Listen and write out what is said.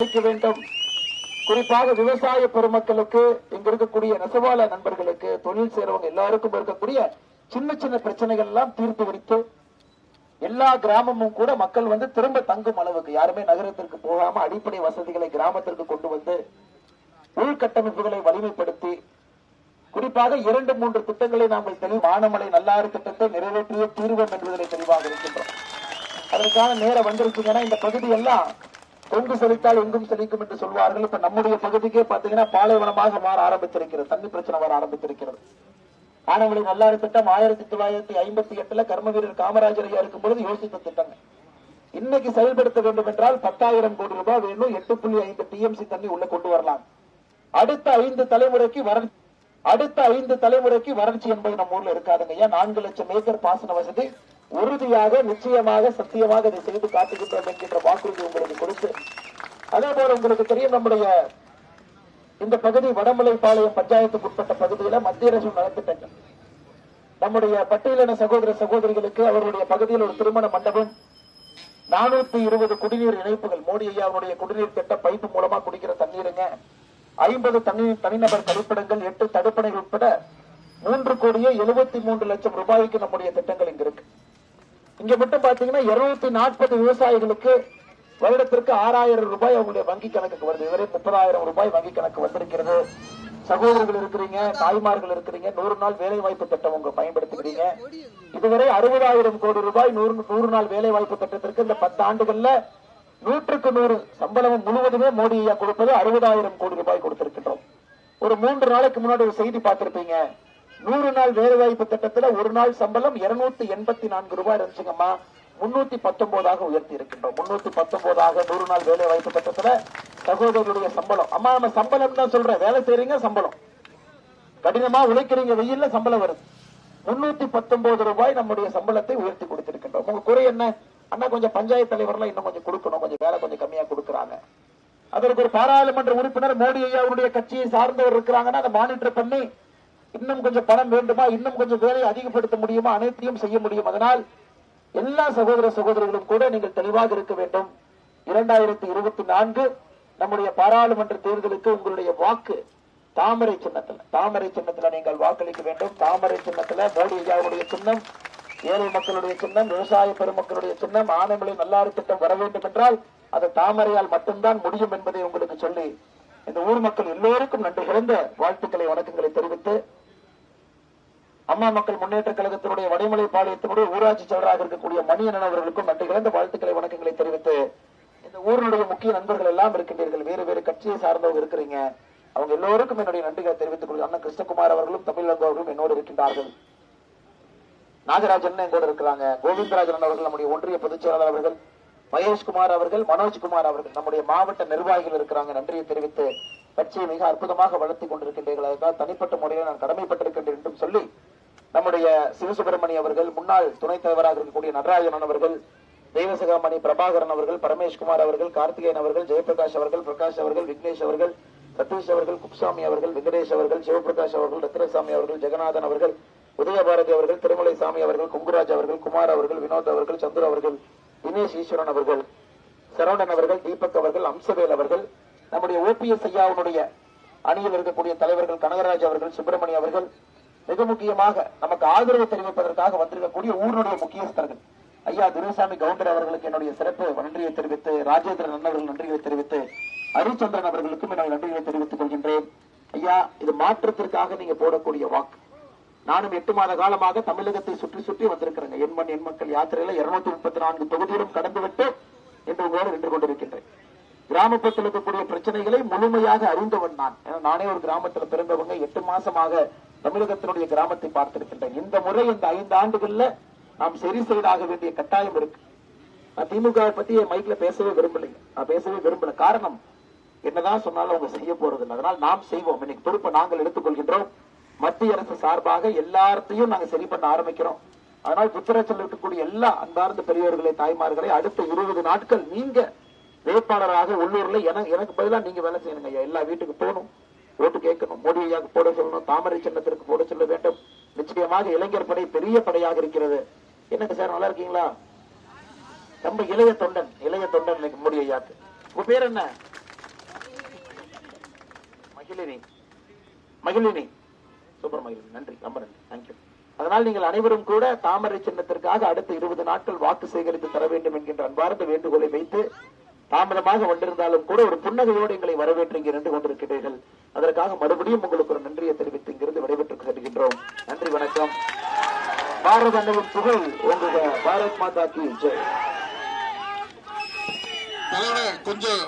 அளிக்க வேண்டும். குறிப்பாக விவசாய பெருமக்களுக்கு இங்க இருக்கக்கூடிய நெசவாள நண்பர்களுக்கு தொழில் செய்யறவங்க எல்லாருக்கும் இருக்கக்கூடிய சின்ன சின்ன பிரச்சனைகள் எல்லாம் தீர்த்து வைத்து எல்லா கிராமமும் கூட மக்கள் வந்து திரும்ப தங்கும் அளவுக்கு யாருமே நகரத்திற்கு போகாம அடிப்படை வசதிகளை கிராமத்திற்கு கொண்டு வந்து உள்கட்டமைப்புகளை வலிமைப்படுத்தி குறிப்பாக இரண்டு மூன்று திட்டங்களை நாங்கள் தெளிவு மானமலை நல்லாறு திட்டத்தை நிறைவேற்றிய தீர்வம் என்பதனை தெளிவாக இருக்கின்றோம். அதற்கான நேரம் வந்திருக்குங்கன்னா இந்த பகுதி எல்லாம் கொங்கு செழித்தால் எங்கும் செழிக்கும் என்று சொல்வார்கள். இப்ப நம்முடைய பகுதிக்கே பாத்தீங்கன்னா பாலைவனமாக மாற ஆரம்பித்திருக்கிறது. தண்ணி பிரச்சனை வர ஆரம்பித்திருக்கிறது. ஆனவளி நல்லாறு திட்டம் ஆயிரத்தி தொள்ளாயிரத்தி ஐம்பத்தி எட்டுல கர்ம வீரர் காமராஜர் ஐயா இருக்கும் பொழுது யோசித்த திட்டங்கள். இன்னைக்கு செயல்படுத்த வேண்டும் என்றால் பத்தாயிரம் கோடி ரூபாய் வேணும். எட்டு புள்ளி ஐந்து டிஎம்சி தண்ணி உள்ள கொண்டு வரலாம். அடுத்த ஐந்து தலைமுறைக்கு வறட்சி அடுத்த ஐந்து தலைமுறைக்கு வறட்சி என்பது நம்ம ஊர்ல இருக்காதுங்க ஐயா. நான்கு லட்சம் ஏக்கர் பாசன வசதி உறுதியாக நிச்சயமாக சத்தியமாக இதை செய்து காட்டுகின்றோம் என்கின்ற வாக்குறுதி உங்களுக்கு கொடுத்து அதே போல உங்களுக்கு தெரியும் நம்முடைய இந்த பகுதி வடமலைப்பாளையம் பஞ்சாயத்துக்கு உட்பட்ட பகுதியில மத்திய அரசு நலத்திட்டங்கள் நம்முடைய பட்டியலின சகோதர சகோதரிகளுக்கு அவருடைய பகுதியில் ஒரு திருமண மண்டபம் நானூத்தி இருபது குடிநீர் இணைப்புகள் மோடி ஐயாவுடைய குடிநீர் திட்ட பைப்பு மூலமா குடிக்கிற தண்ணீருங்க ஐம்பது தண்ணீர் தனிநபர் கழிப்பிடங்கள் எட்டு தடுப்பணைகள் உட்பட மூன்று கோடியே எழுபத்தி மூன்று லட்சம் ரூபாய்க்கு நம்முடைய திட்டங்கள் இங்க இருக்கு. இங்க மட்டும் பாத்தீங்கன்னா இருநூத்தி நாற்பது விவசாயிகளுக்கு வருடத்திற்கு ஆறாயிரம் ரூபாய் அவங்களுடைய வங்கி கணக்குக்கு வருது. இதுவரை முப்பதாயிரம் ரூபாய் வங்கி கணக்கு வந்திருக்கிறது. சகோதரர்கள் இருக்கிறீங்க தாய்மார்கள் இருக்கிறீங்க நூறு நாள் வேலை வாய்ப்பு திட்டம் உங்க பயன்படுத்துகிறீங்க. இதுவரை அறுபதாயிரம் கோடி ரூபாய் நூறு நூறு நாள் வேலை வாய்ப்பு திட்டத்திற்கு இந்த பத்து ஆண்டுகள்ல நூற்றுக்கு நூறு சம்பளம் முழுவதுமே மோடி ஐயா கொடுப்பது அறுபதாயிரம் கோடி ரூபாய் கொடுத்திருக்கின்றோம். ஒரு மூன்று நாளைக்கு முன்னாடி ஒரு செய்தி பார்த்திருப்பீங்க. நூறு நாள் வேலை வாய்ப்பு திட்டத்துல ஒரு நாள் சம்பளம் இருநூத்தி எண்பத்தி நான்கு ரூபாய் இருந்துச்சுங்கம்மா. முன்னூத்தி பத்தொன்பதாக உயர்த்தி இருக்கின்றோம் முன்னூத்தி பத்தொன்பதாக நூறு நாள் வேலை வாய்ப்பு திட்டத்துல சகோதரர்களுடைய சம்பளம். அம்மா நம்ம சம்பளம் தான் சொல்றேன். வேலை செய்றீங்க சம்பளம். கடினமா உழைக்கிறீங்க வெயில்ல சம்பளம் வருது. முன்னூத்தி பத்தொன்பது ரூபாய் நம்முடைய சம்பளத்தை உயர்த்தி கொடுத்திருக்கின்றோம். உங்க குறை என்ன? அண்ணா கொஞ்சம் பஞ்சாயத்து தலைவர்லாம் இன்னும் கொஞ்சம் கொடுக்கணும். கொஞ்சம் வேலை கொஞ்சம் கம்மியா கொடுக்குறாங்க. அதற்கு ஒரு பாராளுமன்ற உறுப்பினர் மோடி ஐயா அவருடைய கட்சியை சார்ந்தவர் இருக்கிறாங்கன்னா அதை மானிட்டர் பண்ணி இன்னும் கொஞ்சம் பணம் வேண்டுமா? இன்னும் கொஞ்சம் வேலையை அதிகப்படுத்த முடியுமா? அனைத்தையும் செய்ய முடியும். அதனால் எல்லா சகோதர சகோதரர்களும் கூட நீங்கள் தெளிவாக இருக்க வேண்டும். இரண்டாயிரத்தி இருபத்தி நான்கு நம்முடைய பாராளுமன்ற தேர்தலுக்கு உங்களுடைய வாக்கு தாமரை சின்னத்துல தாமரை சின்னத்துல நீங்கள் வாக்களிக்க வேண்டும். தாமரை சின்னத்துல மோடி ஐயாவுடைய சின்னம் ஏழை மக்களுடைய சின்னம் விவசாய பெருமக்களுடைய சின்னம் ஆனைமலை நல்லாறு திட்டம் வர வேண்டும் என்றால் அது தாமரையால் மட்டும்தான் முடியும் என்பதை உங்களுக்கு சொல்லி இந்த ஊர் மக்கள் எல்லோருக்கும் நன்றி. கலந்த வாழ்த்துக்களை வணக்கங்களை தெரிவித்து அம்மா மக்கள் முன்னேற்ற கழகத்தினுடைய வடைமலை பாளையத்தினுடைய ஊராட்சி செயலராக இருக்கக்கூடிய மணியன் அவர்களுக்கும் நன்றி கலந்த வாழ்த்துக்களை வணக்கங்களை தெரிவித்து இந்த ஊரினுடைய முக்கிய நண்பர்கள் எல்லாம் இருக்கின்றீர்கள். வேறு வேறு கட்சியை சார்ந்தவங்க இருக்கிறீங்க. அவங்க எல்லோருக்கும் என்னுடைய நன்றிகளை தெரிவித்துக் கொள்கிறேன். அண்ணன் கிருஷ்ணகுமார் அவர்களும் தமிழங்க அவர்களும் என்னோடு இருக்கின்றார்கள். நாகராஜன் எங்கூட இருக்கிறாங்க. கோவிந்தராஜன் அவர்கள் நம்முடைய ஒன்றிய பொதுச் செயலாளர் அவர்கள் மகேஷ்குமார் அவர்கள் மனோஜ்குமார் அவர்கள் நம்முடைய மாவட்ட நிர்வாகிகள் இருக்கிறாங்க. நன்றியை தெரிவித்து கட்சியை மிக அற்புதமாக வளர்த்தி கொண்டிருக்கின்றீர்கள். அதுதான் தனிப்பட்ட முறையில் நான் கடமைப்பட்டிருக்கின்றேன் என்றும் சொல்லி நம்முடைய சிவசுப்பிரமணி அவர்கள் முன்னாள் துணைத் தலைவராக இருக்கக்கூடிய நடராஜன் அவர்கள் தெய்வசகாமணி பிரபாகரன் அவர்கள் பரமேஷ்குமார் அவர்கள் கார்த்திகேயன் அவர்கள் ஜெயபிரகாஷ் அவர்கள் பிரகாஷ் அவர்கள் விக்னேஷ் அவர்கள் சதீஷ் அவர்கள் குப்சாமி அவர்கள் வெங்கடேஷ் அவர்கள் சிவபிரகாஷ் அவர்கள் ரத்னசாமி அவர்கள் ஜெகநாதன் அவர்கள் உதயபாரதி அவர்கள் திருமலை சாமி அவர்கள் குங்குராஜ் அவர்கள் குமார் அவர்கள் வினோத் அவர்கள் சந்துரு அவர்கள் தினேஷ் ஈஸ்வரன் அவர்கள் சரவணன் அவர்கள் தீபக் அவர்கள் அம்சவேல் அவர்கள் நம்முடைய ஓபிஎஸ் ஐயாவுடைய அணியில் இருக்கக்கூடிய தலைவர்கள் கனகராஜ் அவர்கள் சுப்பிரமணி அவர்கள் மிக முக்கியமாக நமக்கு ஆதரவு தெரிவிப்பதற்காக வந்திருக்கக்கூடிய ஊருடைய முக்கியஸ்தர்கள். ஐயா துரைசாமி கவுண்டர் அவர்களுக்கு என்னுடைய சிறப்பு நன்றியை தெரிவித்து ராஜேந்திரன் அண்ணவர்கள் நன்றிகளை தெரிவித்து ஹரிச்சந்திரன் அவர்களுக்கும் என்னுடைய நன்றிகளை தெரிவித்துக் கொள்கின்றேன். ஐயா இது மாற்றத்திற்காக நீங்க போடக்கூடிய வாக்கு. நானும் எட்டு மாத காலமாக தமிழகத்தை சுற்றி சுற்றி வந்திருக்கிறேங்க. எண்மண் மண் மக்கள் யாத்திரையில இருநூத்தி முப்பத்தி நான்கு தொகுதியிலும் கடந்துவிட்டு என்று உங்களோடு நின்று கொண்டிருக்கின்றேன். கிராமப்புறத்தில் இருக்கக்கூடிய பிரச்சனைகளை முழுமையாக அறிந்தவன் நான். ஏன்னா நானே ஒரு கிராமத்தில் பிறந்தவங்க. எட்டு மாசமாக தமிழகத்தினுடைய கிராமத்தை பார்த்திருக்கின்றேன் இந்த முறை இந்த ஐந்து ஆண்டுகள்ல நாம் சரி செய்தாக வேண்டிய கட்டாயம் இருக்கு. நான் திமுக பத்தி என் மைக்ல பேசவே விரும்பலைங்க நான் பேசவே விரும்பல. காரணம் என்னதான் சொன்னாலும் அவங்க செய்ய போறது இல்லை அதனால் நாம் செய்வோம். இன்னைக்கு பொறுப்பை நாங்கள் எடுத்துக்கொள்கின்றோம். மத்திய அரசு சார்பாக எல்லாத்தையும் நாங்க சரி பண்ண ஆரம்பிக்கிறோம். அதனால் புத்தரச்சல் இருக்கக்கூடிய எல்லா அன்பார்ந்த பெரியவர்களை தாய்மார்களை அடுத்த இருபது நாட்கள் நீங்க வேட்பாளராக உள்ளூர்ல எனக்கு பதிலாக பதிலா நீங்க வேலை செய்யணுங்க ஐயா. எல்லா வீட்டுக்கு போகணும். ஓட்டு கேட்கணும். மோடியாக போட சொல்லணும்? தாமரை சின்னத்திற்கு போட சொல்ல வேண்டும். நிச்சயமாக இளைஞர் படை பெரிய படையாக இருக்கிறது. என்னங்க சார் நல்லா இருக்கீங்களா? ரொம்ப இளைய தொண்டன் இளைய தொண்டன் இன்னைக்கு மோடி ஐயாக்கு. உங்க பேர் என்ன? மகிழினி. மகிழினி. சூப்பர் மகிழினி. நன்றி. ரொம்ப நன்றி. தேங்க்யூ அதனால் நீங்கள் அனைவரும் கூட தாமரை சின்னத்திற்காக அடுத்த இருபது நாட்கள் வாக்கு சேகரித்து தர வேண்டும் என்கின்ற அன்பார்ந்த வேண்டுகோளை வைத்து தாமதமாக வந்திருந்தாலும் கூட ஒரு புன்னகையோடு எங்களை வரவேற்று இங்கே நின்று கொண்டிருக்கிறீர்கள். அதற்காக மறுபடியும் உங்களுக்கு ஒரு நன்றியை தெரிவித்து இங்கிருந்து விடைபெற்றுக் செல்கின்றோம் நன்றி வணக்கம். பாரத அண்ணவின் புகழ் உங்களுடைய பாரத் மாதா கி ஜெய். கொஞ்சம்